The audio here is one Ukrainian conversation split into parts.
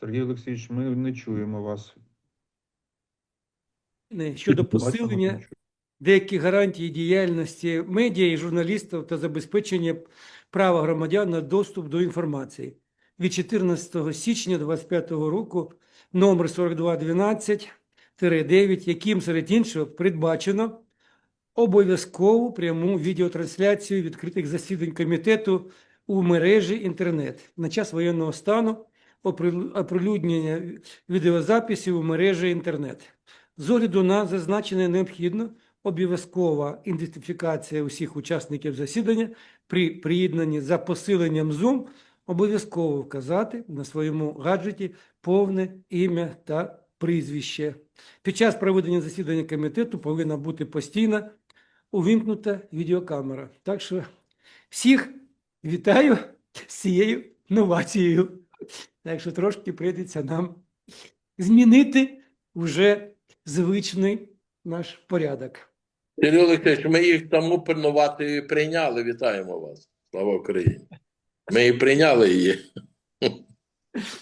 Сергій Олексійович, ми не чуємо вас. Щодо посилення деяких гарантій діяльності медіа і журналістів та забезпечення права громадян на доступ до інформації. Від 14 січня 2025 року номер 4212-9, яким, серед іншого, передбачено обов'язкову пряму відеотрансляцію відкритих засідань комітету у мережі інтернет на час воєнного стану оприлюднення відеозаписів у мережі інтернет. З огляду на зазначене необхідно обов'язкова ідентифікація усіх учасників засідання при приєднанні за посиленням Zoom обов'язково вказати на своєму гаджеті повне ім'я та прізвище. Під час проведення засідання комітету повинна бути постійно увімкнута відеокамера. Так що всіх вітаю з цією новацією. Так що трошки прийдеться нам змінити вже звичний наш порядок. Сергій Олексійович, ми їх тому пильнувати прийняли. Вітаємо вас. Слава Україні. Ми і прийняли її.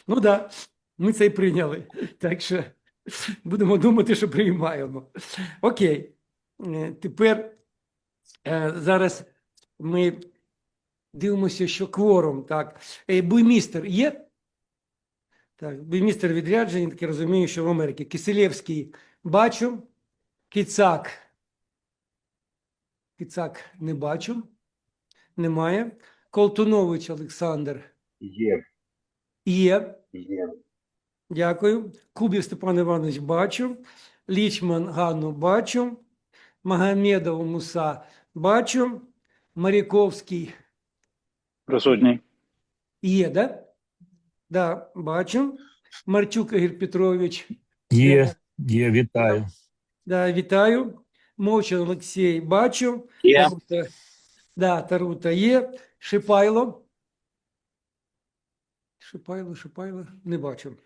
Ну так, да, ми це і прийняли. Так що будемо думати, що приймаємо. Окей. Е, Тепер е, зараз ми дивимося, що кворум. Так. Е, Буймістер є? Так, буймістер відряджений, так я розумію, що в Америці. Киселєвський бачу. Кіцак. Кіцак не бачу. Немає. Колтунович Олександр Є, є. є, Дякую. Кубів Степан Іванович бачу. Лічман Ганну бачу. Магомедов Муса бачу. Маріковський присутній. є, да? Да, бачу. Марчук Ігор Петрович. Є, є, вітаю. Да, вітаю. Мовчан Олексій бачу. Є. Тарута, да, Тарута є. Шипайло. Шипайло, Шипайло, не бачу.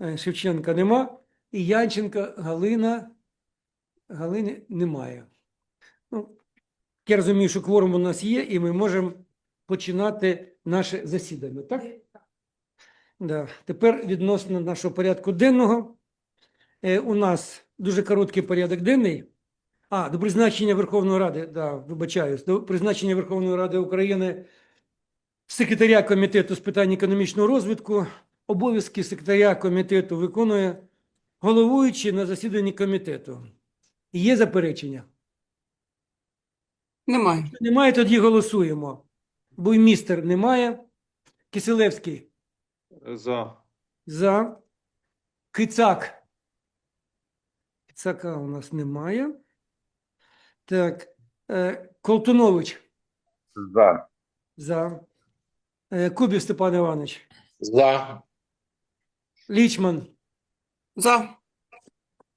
Е, Шевченка нема. І Янченка Галина. Галини немає. Ну, я розумію, що кворум у нас є, і ми можемо починати наше засідання, так? Да. Тепер відносно нашого порядку денного. Е, у нас дуже короткий порядок денний. А, до призначення Верховної Ради, да, вибачаюсь, до призначення Верховної Ради України секретаря комітету з питань економічного розвитку. Обов'язки секретаря комітету виконує головуючий на засіданні комітету. Є заперечення? Немає. Якщо Немає, тоді голосуємо. Буймістер немає. Киселевський За. за. Кицак. Кицака у нас немає. Так. Е, Колтунович За. за. Е, Кубів Степан Іванович. За. Лічман. За.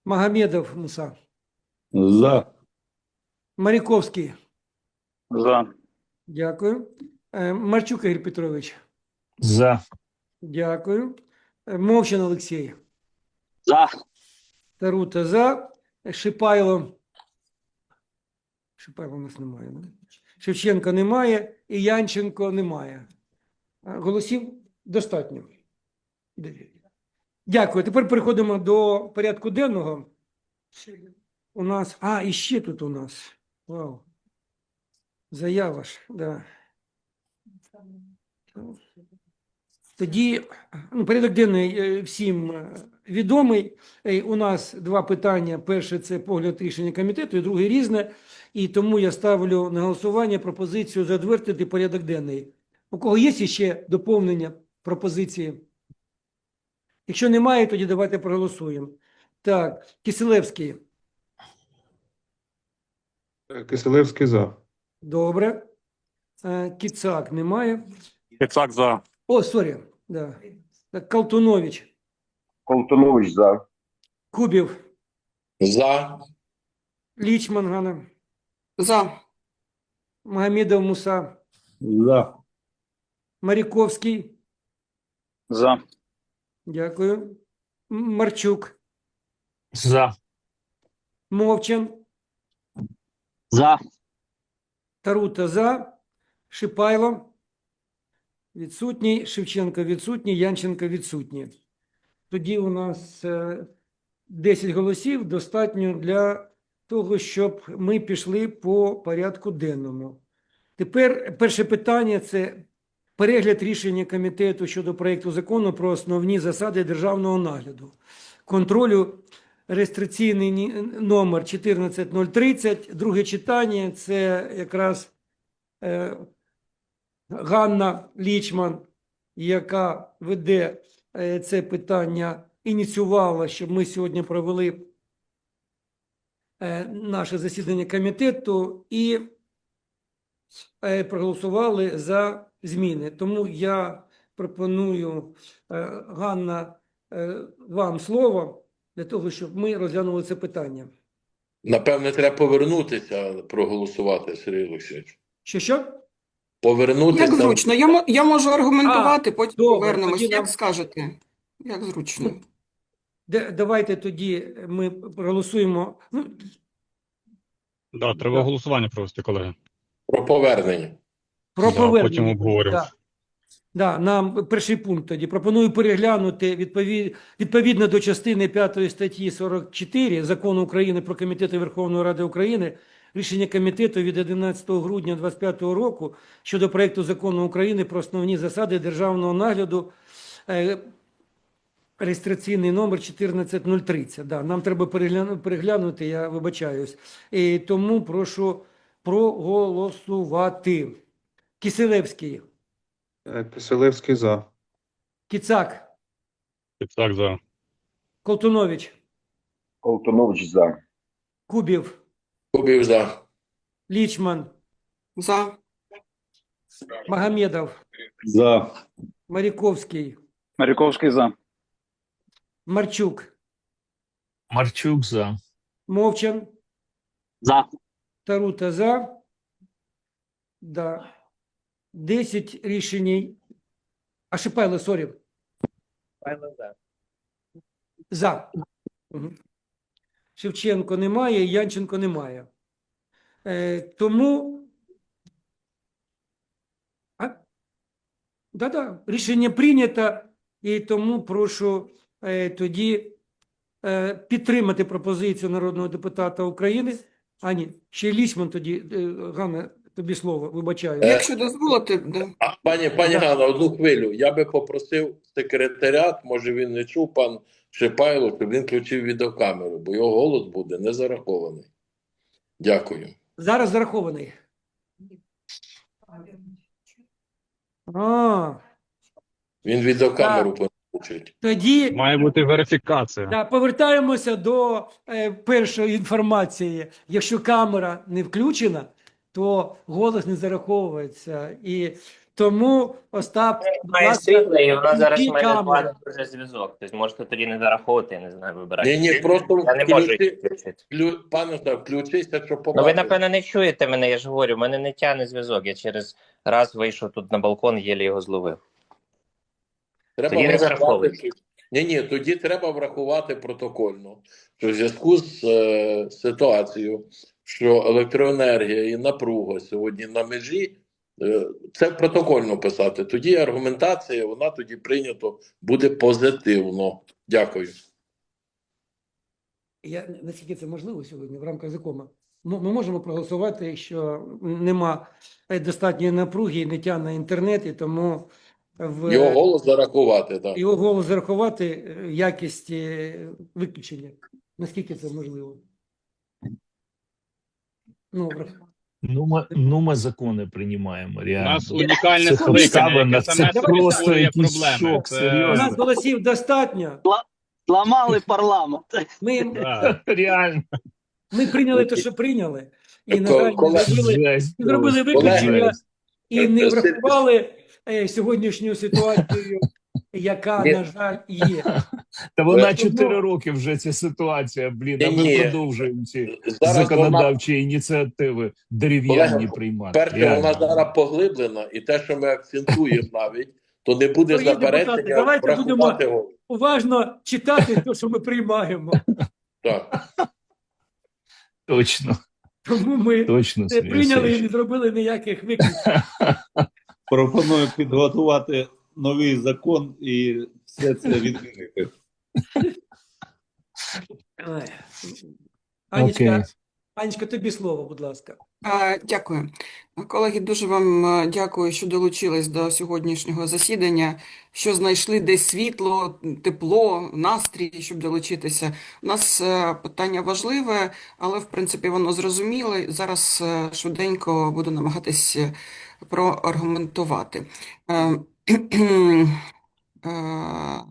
Магомедов Муса. За. Маріковський. За. Дякую. Е, Марчук Ігор Петрович. За. Дякую. Мовчан Олексій. За. Тарута за. Шипайло. Шипайло у нас немає. Да? Шевченка немає. І Янченко немає. Голосів достатньо. Дякую. Тепер переходимо до порядку денного. У нас. А, і ще тут у нас. Вау. Заява ж, да. Тоді ну, порядок денний е, всім е, відомий. Е, У нас два питання. Перше це погляд рішення комітету, і друге різне. І тому я ставлю на голосування пропозицію затвердити порядок денний. У кого є ще доповнення пропозиції? Якщо немає, тоді давайте проголосуємо. Так, Киселевський. Киселевський за. Добре. Кіцак немає. Кицак за. О, сорі. Да. Колтунович. Колтунович за. Кубів. За. Лічман Ганна. За. Магомедов Муса. За. Маріковський. За. Дякую. Марчук. За. Мовчан. За. Тарута за. Шипайло. Відсутній, Шевченко відсутній, Янченко відсутній. Тоді у нас е, 10 голосів достатньо для того, щоб ми пішли по порядку денному. Тепер перше питання це перегляд рішення комітету щодо проєкту закону про основні засади державного нагляду, контролю реєстраційний номер 14030, друге читання це якраз е, Ганна Лічман, яка веде е, це питання, ініціювала, щоб ми сьогодні провели е, наше засідання комітету і е, проголосували за зміни. Тому я пропоную, Ганна, вам слово для того, щоб ми розглянули це питання. Напевне, треба повернутися, проголосувати, Сергій Олексійович. Що що? Повернутися. Як зручно. Я, я можу аргументувати, потім добре, повернемось, тоді як нам- скажете. Як зручно. Давайте тоді ми проголосуємо. Ну, Да, треба Так. голосування провести, колеги. Про повернення. Про Да, повернення. потім обговоримо. Да. Да, нам перший пункт тоді. Пропоную переглянути відповід... відповідно до частини 5 статті 44 Закону України про Комітети Верховної Ради України рішення комітету від 11 грудня 2025 року щодо проекту закону України про основні засади державного нагляду е, реєстраційний номер 14030. Да, нам треба переглянути, я вибачаюсь. І тому прошу проголосувати. Киселевський. Е, Киселевський за. Кіцак, Так, за. Колтунович, Колтунович за. Кубів, Кубів за. Лічман, За. Магомедов, За. Маріковський, Маріковський за. Марчук, Марчук за. Мовчан, За. Тарута за. Да. 10 рішень. А Шипайло, сорі. За. Мгм. Шевченко немає, Янченко немає. Е, тому. Да-да, рішення прийнято, і тому прошу е, тоді е, підтримати пропозицію народного депутата України. А ні, ще Лісьман тоді, е, Ганна, тобі слово, вибачаю. Е, Якщо дозволите, да. А, пані, пані Ганна, одну хвилю. Я би попросив секретаріат, може він не чув, пан Шипайло, щоб він включив відеокамеру, бо його голос буде не зарахований. Дякую. Зараз зарахований. А, Він відеокамеру включить. тоді Має бути верифікація. да, повертаємося до е, першої інформації. Якщо камера не включена, то голос не зараховується. І тому Остап, Має світло, і вона зараз в мене вже зв'язок. Тобто можете тоді не зараховувати, я не знаю, вибирати. Ні, ні, просто Я не можу включи, включити. вклю, пане Остап, включися, щоб Ну ви, побачити. напевно, не чуєте мене, я ж говорю, в мене не тягне зв'язок. Я через раз вийшов тут на балкон, єлі його зловив. Треба Тоді не що- Ні, ні, тоді треба врахувати протокольно, що в зв'язку з е, ситуацією, що електроенергія і напруга сьогодні на межі, е, це протокольно писати. Тоді аргументація, вона тоді прийнято буде позитивно. Дякую. Я наскільки це можливо сьогодні в рамках закону. Ми ми можемо проголосувати, якщо нема достатньої напруги і не тягне інтернет, і тому в Його голос зарахувати. Так. його голос зарахувати е, якість е, виключення. Наскільки це можливо? Ну, Ну, ми, ну, ми закони приймаємо, У нас унікальне Це скликання, це саме просто якийсь проблеми. шок, Це- у серйозно. нас голосів достатньо. Зламали парламент. Ми, Да. Реально. ми прийняли те, що прийняли, і на жаль, коли- зробили, Жесть не зробили просто. виключення Жесть. і не врахували е, сьогоднішню ситуацію, яка, Ні. на жаль, є. Та вона Тому- 4 роки вже ця ситуація, блін, а ми продовжуємо ці Зараз вона законодавчі ініціативи дерев'яні приймати. перше, вона зараз поглиблена, і те, що ми акцентуємо навіть, то не буде депутати, заперечення давайте будемо- голос. Уважно читати те, що ми приймаємо. Так. Точно, Тому ми точно. це прийняли і не зробили ніяких виключень. Пропоную підготувати новий закон і все це відмінити. Ой. Анечка, Окей. Анечка, тобі слово, будь ласка. Е, Дякую. Колеги, дуже вам е, дякую, що долучились до сьогоднішнього засідання, що знайшли десь світло, тепло, настрій, щоб долучитися. У нас е, питання важливе, але в принципі воно зрозуміле. Зараз е, швиденько буду намагатись е, проаргументувати. Е, е,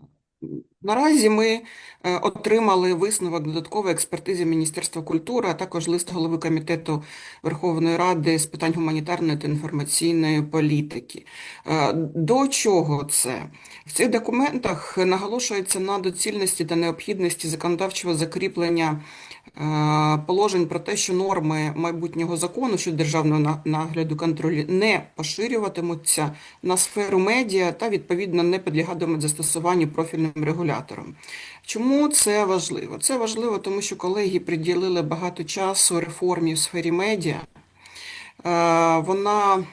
Наразі ми е, отримали висновок додаткової експертизи Міністерства культури, а також лист голови комітету Верховної Ради з питань гуманітарної та інформаційної політики. Е, До чого це? В цих документах наголошується на доцільності та необхідності законодавчого закріплення положень про те, що норми майбутнього закону щодо державного нагляду контролю не поширюватимуться на сферу медіа та відповідно не підлягатимуть застосуванню профільним регулятором. Чому це важливо? Це важливо, тому що колеги приділили багато часу реформі в сфері медіа. Е, Вона Е,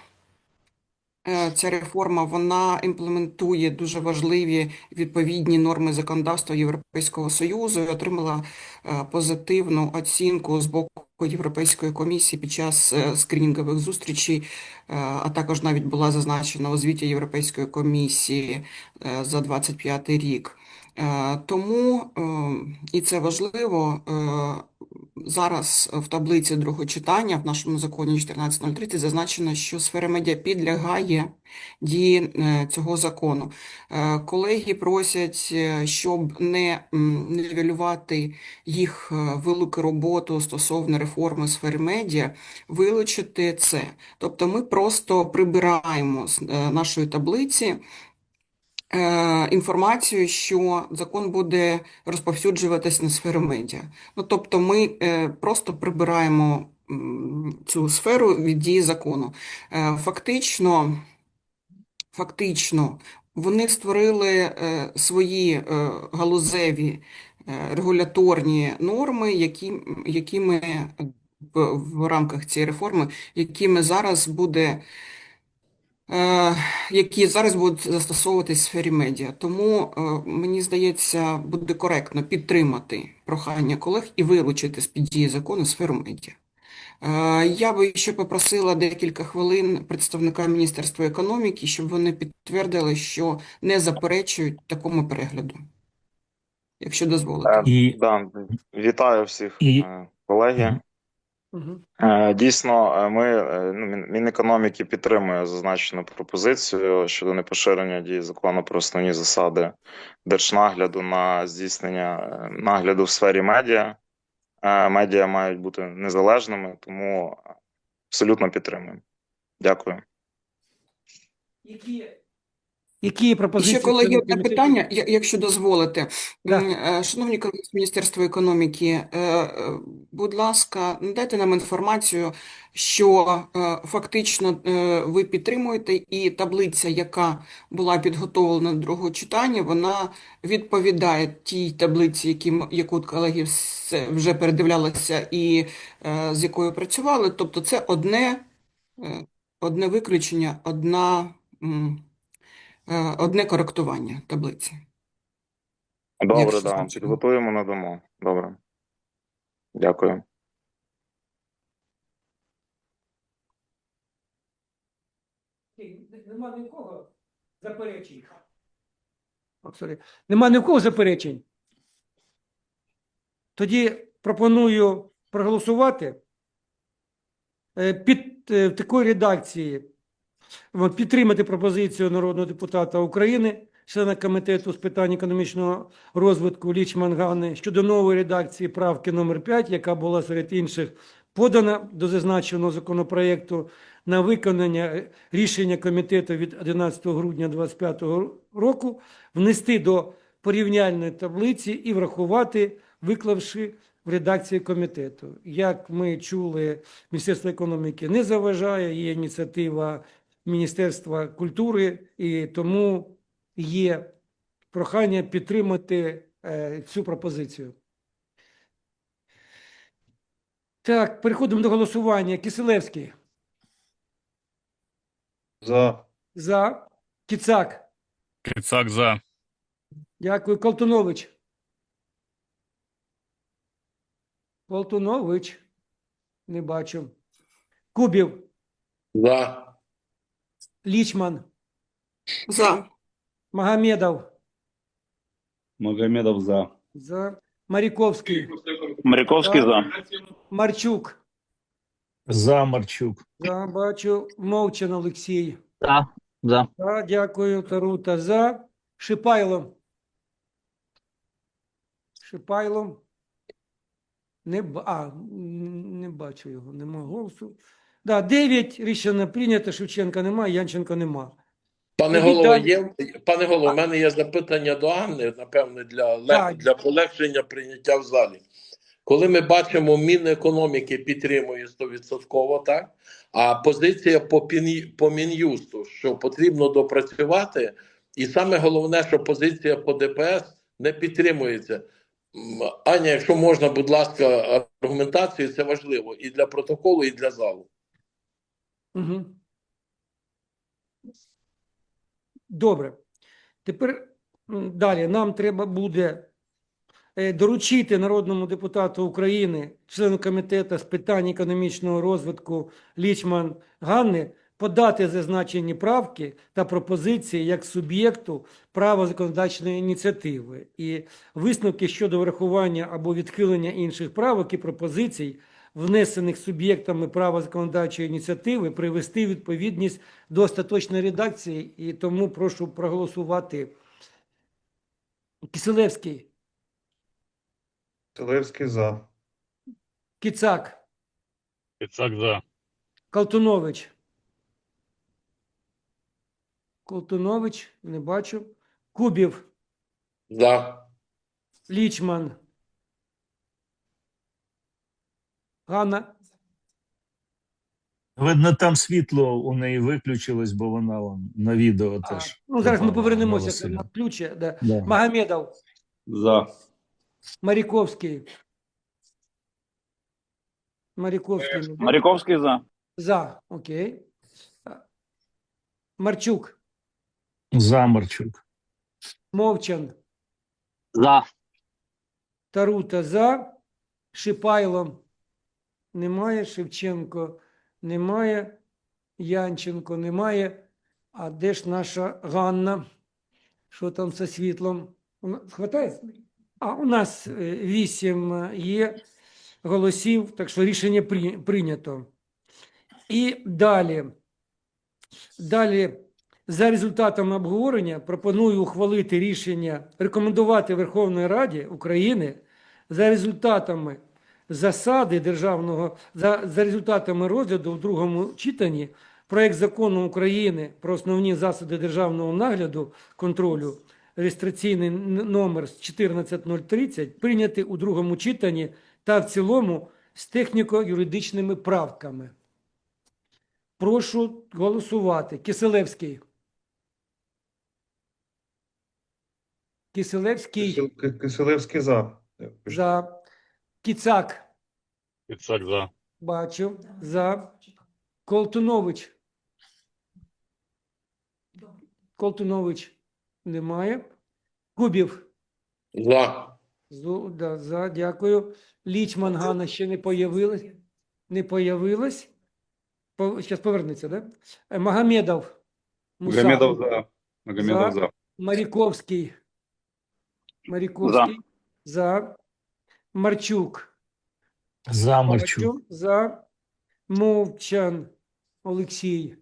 Ця реформа вона імплементує дуже важливі відповідні норми законодавства Європейського Союзу і отримала е, позитивну оцінку з боку Європейської комісії під час е, скринінгових зустрічей, е, а також навіть була зазначена у звіті Європейської комісії е, за 25 рік. Е, Тому, е, і це важливо, е, зараз в таблиці другого читання в нашому законі 14.030 зазначено, що сфера медіа підлягає дії цього закону. Колеги просять, щоб не нівелювати їх велику роботу стосовно реформи сфери медіа, вилучити це. Тобто ми просто прибираємо з нашої таблиці інформацію, що закон буде розповсюджуватись на сферу медіа. Ну, тобто ми е, просто прибираємо цю сферу від дії закону. Е, Фактично, фактично, вони створили е, свої е, галузеві е, регуляторні норми, які, якими в, рамках цієї реформи, якими зараз буде е, які зараз будуть застосовуватись в сфері медіа. Тому е, мені здається, буде коректно підтримати прохання колег і вилучити з-під дії закону сферу медіа. Е, Я би ще попросила декілька хвилин представника Міністерства економіки, щоб вони підтвердили, що не заперечують такому перегляду, якщо дозволите. І, Да, вітаю всіх І- е, колеги. Угу. Е, Дійсно, е, ми е, ну, Мінекономіки підтримує зазначену пропозицію щодо непоширення дії закону про основні засади держнагляду на здійснення нагляду в сфері медіа. Медіа мають бути незалежними, тому абсолютно підтримуємо. Дякую. Які, які пропозиції? ще, колеги, членів одне питання, якщо дозволите. Да. Е, Шановні колеги з Міністерства економіки, е, е, будь ласка, надайте нам інформацію, що фактично ви підтримуєте, і таблиця, яка була підготовлена до другого читання, вона відповідає тій таблиці, які, яку колеги вже передивлялися і з якою працювали. Тобто це одне, одне виключення, одна, одне коректування таблиці. Добре, да, підготуємо, надамо. Добре. Дякую. Нема нікого заперечень. Нема нікого заперечень. Тоді пропоную проголосувати е, під е, в такої редакції підтримати пропозицію народного депутата України, члена комітету з питань економічного розвитку Лічман Ганни щодо нової редакції правки номер 5, яка була серед інших подана до зазначеного законопроекту на виконання рішення комітету від 11 грудня 2025 року, внести до порівняльної таблиці і врахувати, виклавши в редакції комітету. Як ми чули, Міністерство економіки не заважає, є ініціатива Міністерства культури, і тому є прохання підтримати е, цю пропозицію. Так, переходимо до голосування. Киселевський, За. За. Кіцак. Кицак за. Дякую. Колтунович. Колтунович. Не бачу. Кубів. За. Лічман. За. Магомедов. Магомедов за. За. Маріковський. Маріковський за. Марчук. За Марчук. За. Бачу. Мовчан Олексій. За. За. За. Дякую. Тарута. За. Шипайло. Шипайло. Не, а, не бачу його, нема голосу. Да, 9 рішення прийнято, Шевченка немає, Янченко нема. Пане голово, є пане голово, у мене є запитання до Анни, напевне, для лег- для полегшення прийняття в залі. Коли ми бачимо, Мінекономіки підтримує 100%, так? А позиція по, пін, по Мін'юсту, що потрібно допрацювати, і саме головне, що позиція по ДПС не підтримується. Аня, якщо можна, будь ласка, аргументацію, це важливо і для протоколу, і для залу. Угу. Добре. Тепер далі нам треба буде е, доручити народному депутату України, члену комітету з питань економічного розвитку Лічман Ганни, подати зазначені правки та пропозиції як суб'єкту права законодавчої ініціативи і висновки щодо врахування або відхилення інших правок і пропозицій, внесених суб'єктами права законодавчої ініціативи, привести відповідність до остаточної редакції, і тому прошу проголосувати. Киселевський, Киселевський за. Кіцак, Кицак за. Калтунович. Колтунович, не бачу. Кубів, За. Лічман. Ганна. Видно, там світло у неї виключилось, бо вона вон, на відео А, теж. ну, зараз ми повернемося на ключе. Да. Да. Магомедов, За. Маріковський. Маріковський. Маріковський за. За, окей. Марчук, За Марчук. Мовчан, За. Тарута за, Шипайло немає, Шевченко немає, Янченко немає. А де ж наша Ганна? Що там зі світлом? Хватає? А у нас е, вісім е, є голосів, так що рішення прийнято. І далі. Далі, за результатами обговорення, пропоную ухвалити рішення рекомендувати Верховної Раді України за результатами засади державного за, за результатами розгляду в другому читанні проект закону України про основні засади державного нагляду контролю реєстраційний номер 14030 прийняти у другому читанні та в цілому з техніко-юридичними правками. Прошу голосувати. Киселевський. Киселевський Киселевський за. за. Кіцак. Кицак за. Бачу. За. Колтунович. Колтунович немає. Кубів. За. Зу- да, за. Дякую. Лічман Ганна ще не появилась. Не появилась. По, зараз повернеться, да? Е, Магомедов. Муса. Магомедов за. Магомедов За. за. Маріковський. Маріковський. За. Марчук. За Марчук. За. Мовчан. Олексій.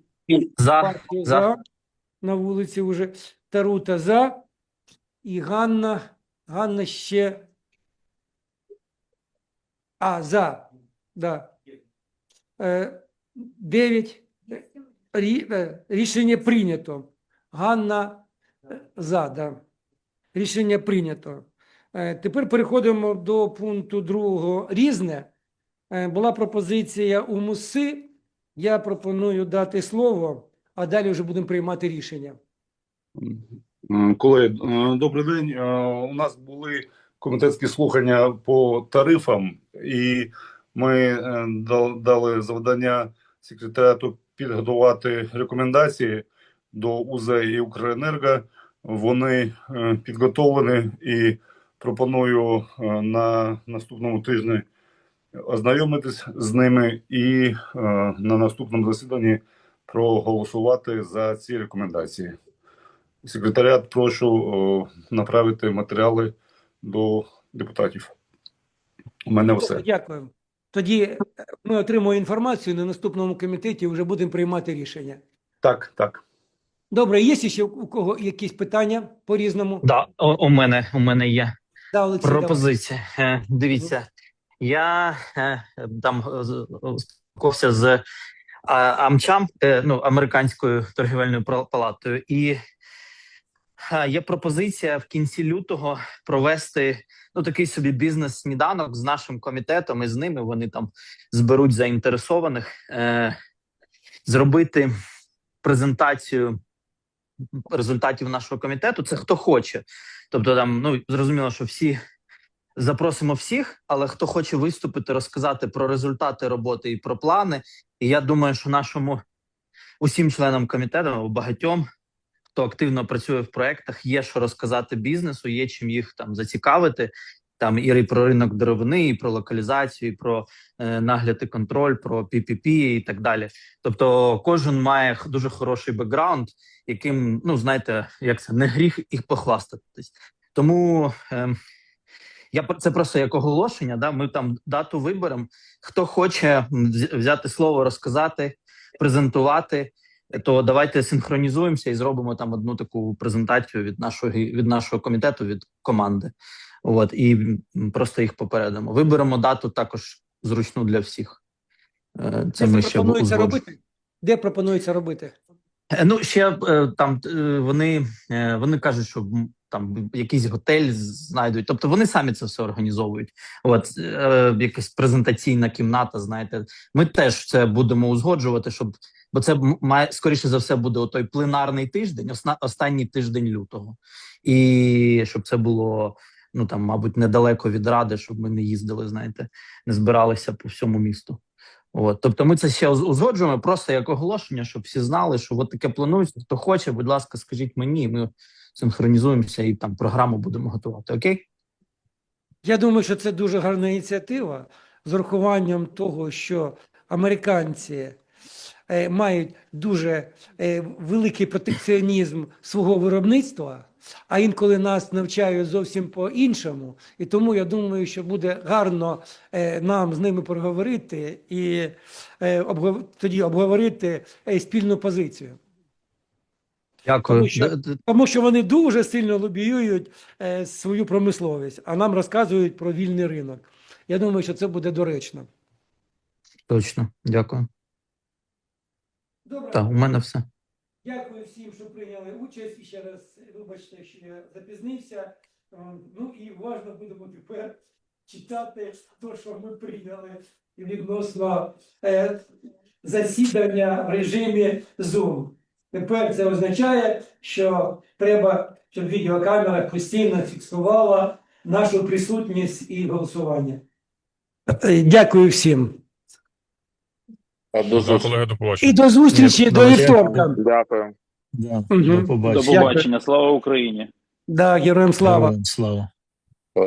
За. Бачу, За. за. На вулиці вже. Тарута за. І Ганна. Ганна ще. А, за. Да. Е, Дев'ять. Е, Рішення прийнято. Ганна е, за, да. Рішення прийнято. Е, Тепер переходимо до пункту другого. Різне. Е, Була пропозиція у МУСИ. Я пропоную дати слово, а далі вже будемо приймати рішення. Колеги, е, добрий день. У нас були комітетські слухання по тарифам, і ми дали завдання секретаріату підготувати рекомендації до УЗ і Укренерго. Вони підготовлені і пропоную е, на наступному тижні ознайомитись з ними і е, на наступному засіданні проголосувати за ці рекомендації. Секретаріат прошу направити матеріали до депутатів. У мене все. Дякую. Тоді е, ми отримуємо інформацію на наступному комітеті вже будемо приймати рішення. Так, так. Добре, є ще у кого якісь питання по різному? Да, у, у мене у мене є Да, Олексій, пропозиція. Е, Дивіться, я е, там е, спілкувався з Амчам, ну, американською торгівельною палатою, і є пропозиція в кінці лютого провести ну такий собі бізнес-сніданок з нашим комітетом і з ними. Вони там зберуть заінтересованих, зробити презентацію результатів нашого комітету. Це хто хоче. Тобто, там ну зрозуміло, що всі запросимо всіх, але хто хоче виступити, розказати про результати роботи і про плани. І я думаю, що нашому усім членам комітету, багатьом, хто активно працює в проектах, є що розказати бізнесу, є чим їх там зацікавити. Там і про ринок деревини, і про локалізацію, і про е, нагляд і контроль, про PPP і так далі. Тобто, кожен має дуже хороший бекграунд, яким, ну знаєте, як це не гріх їх похвастатись. Тому е, я це просто як оголошення. Да, ми там дату виберемо. Хто хоче взяти слово, розказати, презентувати, то давайте синхронізуємося і зробимо там одну таку презентацію від нашого від нашого комітету, від команди. От і просто їх попередимо. Виберемо дату також зручну для всіх. Е, Це ми ще пропонується робити? Де пропонується робити? Е, Ну, ще е, там е, вони, вони кажуть, що там якийсь готель знайдуть. Тобто вони самі це все організовують. От якась презентаційна кімната. Знаєте, ми теж це будемо узгоджувати, щоб бо це має скоріше за все буде той пленарний тиждень, останній тиждень лютого, і щоб це було. Ну там, мабуть, недалеко від ради, щоб ми не їздили, знаєте, не збиралися по всьому місту. От, тобто, ми це ще узгоджуємо просто як оголошення, щоб всі знали, що от таке планується. Хто хоче, будь ласка, скажіть мені, ми синхронізуємося і там програму будемо готувати. Окей? Я думаю, що це дуже гарна ініціатива з урахуванням того, що американці е, мають дуже е, великий протекціонізм свого виробництва, а інколи нас навчають зовсім по-іншому. І тому я думаю, що буде гарно е, нам з ними поговорити і е, тоді обговорити е, спільну позицію. Дякую. Тому що- Тому що вони дуже сильно лобіюють свою промисловість, а нам розказують про вільний ринок. Я думаю, що це буде доречно. Точно, дякую. Добре, Так, у мене все. Дякую всім, що прийняли участь. І ще раз вибачте, що я запізнився. Ем, Ну і уважно будемо тепер читати те, що ми прийняли відносно е, засідання в режимі Zoom. Тепер це означає, що треба, щоб відеокамера постійно фіксувала нашу присутність і голосування. Е, Дякую всім. А до зустрічі. колеги, до побачення. І до зустрічі до вівторка. Дякую. Да. До До побачення. побачення. Слава Україні. Да, героям слава. Героям Слава.